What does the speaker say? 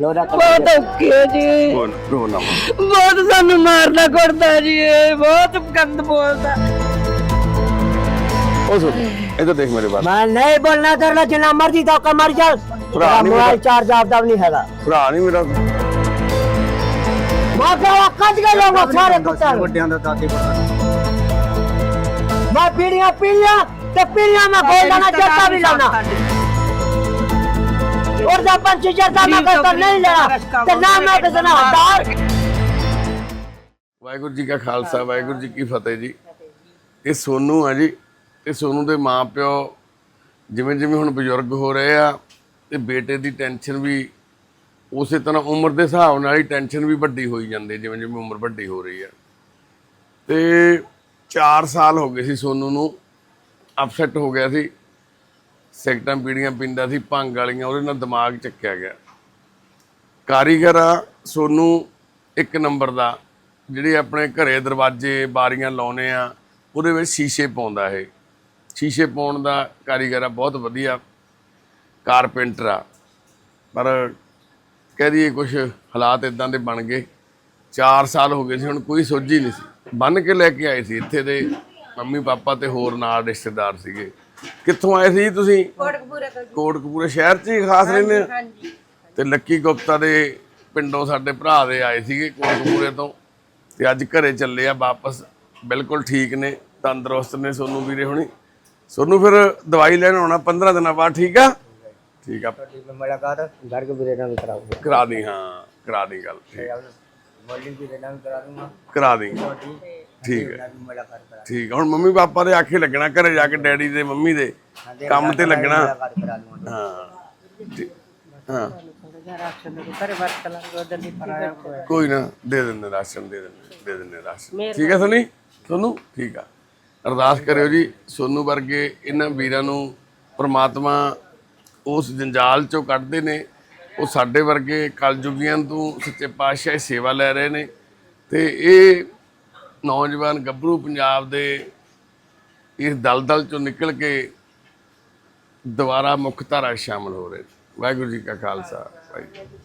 ਲੋਰਾ ਬਹੁਤ ਔਖੀ ਹੈ ਜੀ। ਰੋ ਰੋ ਨਾ। ਬਹੁਤ ਸਾਨੂੰ ਮਾਰਦਾ ਕੁੱਟਦਾ ਜੀ ਇਹ ਬਹੁਤ ਗੰਦ ਬੋਲਦਾ। ਉਹ ਸੁਣ ਇਧਰ ਦੇਖ ਮੇਰੇ ਬਾਤ ਮੈਂ ਨਹੀਂ ਬੋਲਣਾ ਕਰਨਾ ਜਿੰਨਾ ਮਰਜ਼ੀ ਦਾ ਮਰ ਜਾ। ਭਰਾ ਨੀ ਮੋਬਾਈਲ ਮੇਰਾ। ਚਾਰਜ ਆਪਦਾ ਵੀ ਨਹੀਂ ਹੈਗਾ। ਭਰਾ ਨਹੀਂ ਮੇਰਾ। ਮੈਂ ਕਿਹਾ ਕੱਢ ਕੇ ਲਾਉਂਗਾ ਸਾਰੇ ਕੁੱਤਿਆਂ ਨੂੰ ਵੱਡਿਆਂ ਦਾ ਦਾਦੇ ਬੜਾ ਮੈਂ ਪੀੜੀਆਂ ਪੀੜੀਆਂ ਤੇ ਪੀੜੀਆਂ ਮੈਂ ਬੋਲਦਾ ਨਾ ਜੱਟਾ ਵੀ ਲਾਉਣਾ। ਔਰ ਦਾ ਪੰਛੀ ਜੱਟਾ ਮੈਂ ਕਰਤਾ ਨਹੀਂ ਲੈਣਾ ਤੇ ਨਾ ਮੈਂ ਕਿਸੇ ਨਾਲ ਹੱਦਾਰ ਵਾਹਿਗੁਰੂ ਜੀ ਕਾ ਖਾਲਸਾ ਵਾਹਿਗੁਰੂ ਜੀ ਕੀ ਫਤਿਹ ਜੀ। ਇਹ ਸੋਨੂ ਆ ਜੀ ਇਹ ਸੋਨੂ ਦੇ ਮਾਪਿਓ ਜਿਵੇਂ ਜਿਵੇਂ ਹੁਣ ਬਜ਼ੁਰਗ ਹੋ ਰਹੇ ਆ ਤੇ ਬੇਟੇ ਦੀ ਟੈਨਸ਼ਨ ਵੀ ਉਸੇ ਤਰ੍ਹਾਂ ਉਮਰ ਦੇ ਹਿਸਾਬ ਨਾਲ ਹੀ ਟੈਨਸ਼ਨ ਵੀ ਵੱਡੀ ਹੋਈ ਜਾਂਦੀ ਜਿਵੇਂ ਜਿਵੇਂ ਉਮਰ ਵੱਡੀ ਹੋ ਰਹੀ ਆ। ਤੇ 4 ਸਾਲ ਹੋ ਗਏ ਸੀ ਸੋਨੂ ਨੂੰ ਅਪਸੈਟ ਹੋ ਗਿਆ ਸੀ। ਸਿਗਰਟਾਂ ਪੀੜੀਆਂ ਪੀਂਦਾ ਸੀ, ਭੰਗ ਵਾਲੀਆਂ, ਉਹਦੇ ਨਾਲ ਦਿਮਾਗ ਚੱਕਿਆ ਗਿਆ। ਕਾਰੀਗਰ ਆ ਸੋਨੂੰ, ਇੱਕ ਨੰਬਰ ਦਾ, ਜਿਹੜੇ ਆਪਣੇ ਘਰੇ ਦਰਵਾਜ਼ੇ, ਬਾਰੀਆਂ ਲਾਉਨੇ ਆ, ਉਹਦੇ ਵਿੱਚ ਸ਼ੀਸ਼ੇ ਪਾਉਂਦਾ ਇਹ। ਸ਼ੀਸ਼ੇ ਪਾਉਣ ਦਾ ਕਾਰੀਗਰ ਆ, ਬਹੁਤ ਵਧੀਆ ਕਾਰਪੈਂਟਰ ਆ। ਪਰ ਕਹਿ ਦਈਏ ਕੁਝ ਹਾਲਾਤ ਇਦਾਂ ਦੇ ਬਣ ਗਏ। 4 ਸਾਲ ਹੋ ਗਏ ਸੀ, ਹੁਣ ਕੋਈ ਸੋਝੀ ਨਹੀਂ ਸੀ। ਬੰਨ ਕੇ ਲੈ ਕੇ ਆਏ ਸੀ, ਇੱਥੇ ਦੇ ਮੰਮੀ ਪਾਪਾ ਤੇ ਹੋਰ ਨਾਲ ਰਿਸ਼ਤੇਦਾਰ ਸੀਗੇ। ਕਿੱਥੋਂ ਆਏ ਸੀ ਜੀ ਤੁਸੀਂ ਕੋਟਕਪੂਰੇ ਸ਼ਹਿਰ 'ਚ ਹੀ ਖਾਸ ਰਹਿੰਦੇ ਆ ਤੇ ਲੱਕੀ ਗੁਪਤਾ ਦੇ ਪਿੰਡੋਂ ਸਾਡੇ ਭਰਾ ਦੇ ਆਏ ਸੀਗੇ ਕੋਟਕਪੂਰੇ ਤੋਂ ਤੇ ਅੱਜ ਘਰੇ ਚੱਲੇ ਆ ਵਾਪਸ ਬਿਲਕੁਲ ਠੀਕ ਨੇ ਤੰਦਰੁਸਤ ਨੇ ਸੋਨੂੰ ਵੀਰੇ ਹੁਣੀ ਸੋਨੂੰ ਫਿਰ ਦਵਾਈ ਲੈਣ ਆਉਣਾ 15 ਦਿਨਾਂ ਬਾਅਦ ਠੀਕ ਆ ਠੀਕ ਆ ਮੁਲਾਕਾਤ घर के बिरेना भी कराऊंगा ਕਰਾ ਦੀ ਹਾਂ ਕਰਾ ਦੀ ਗੱਲ ਠੀਕ ਮੋਲਿੰਗ ਦੀ ਰਹਿਣਾ ਕਰਾ ਦੂੰਗਾ ਕਰਾ ਦੀ ਠੀਕ ਹੈ। ਕਰਾ ਠੀਕ ਆ। ਹੁਣ ਮੰਮੀ ਪਾਪਾ ਦੇ ਆਖੇ ਲੱਗਣਾ ਘਰੇ ਜਾ ਕੇ ਡੈਡੀ ਦੇ ਮੰਮੀ ਦੇ ਕੰਮ ਤੇ ਲੱਗਣਾ। ਮੁਲਾਕਾਤ ਕਰਾ ਦੂੰਗਾ ਹਾਂ ਠੀਕ- ਹਾਂ। ਰਾਸ਼ਨ ਦੇ ਘਰੇ ਵਰਤ ਲਾਂਗੇ ਉਧਰ ਦੀ ਪਰਾਇਆ ਹੋਇਆ ਕੋਈ। ਨਾ ਦੇ ਦਿੰਦੇ ਰਾਸ਼ਨ ਦੇ ਦਿੰਦੇ ਦੇ ਦਿੰਦੇ ਰਾਸ਼ਨ। ਠੀਕ ਹੈ ਸਨੀ? ਸੋਨੂੰ? ਠੀਕ ਆ। ਅਰਦਾਸ ਕਰਿਓ ਜੀ ਸੋਨੂੰ ਵਰਗੇ ਇਹਨਾਂ ਵੀਰਾਂ ਨੂੰ ਪ੍ਰਮਾਤਮਾ ਉਸ ਜੰਜਾਲ ਚੋਂ ਕੱਢਦੇ ਨੇ। ਉਹ ਸਾਡੇ ਵਰਗੇ ਕਲਯੁਗੀਆਂ ਤੋਂ ਸੱਚੇ ਪਾਤਸ਼ਾਹ ਦੀ ਸੇਵਾ ਲੈ ਰਹੇ ਨੇ। ਤੇ ਇਹ ਨੌਜਵਾਨ ਗੱਭਰੂ ਪੰਜਾਬ ਦੇ ਇਸ ਦਲਦਲ ਚੋਂ ਨਿਕਲ ਕੇ ਦੁਬਾਰਾ ਮੁੱਖ ਧਾਰਾ 'ਚ ਸ਼ਾਮਲ ਹੋ ਰਹੇ ਨੇ। ਵਾਹਿਗੁਰੂ ਜੀ ਕਾ ਖਾਲਸਾ, ਵਾਹਿਗੁਰੂ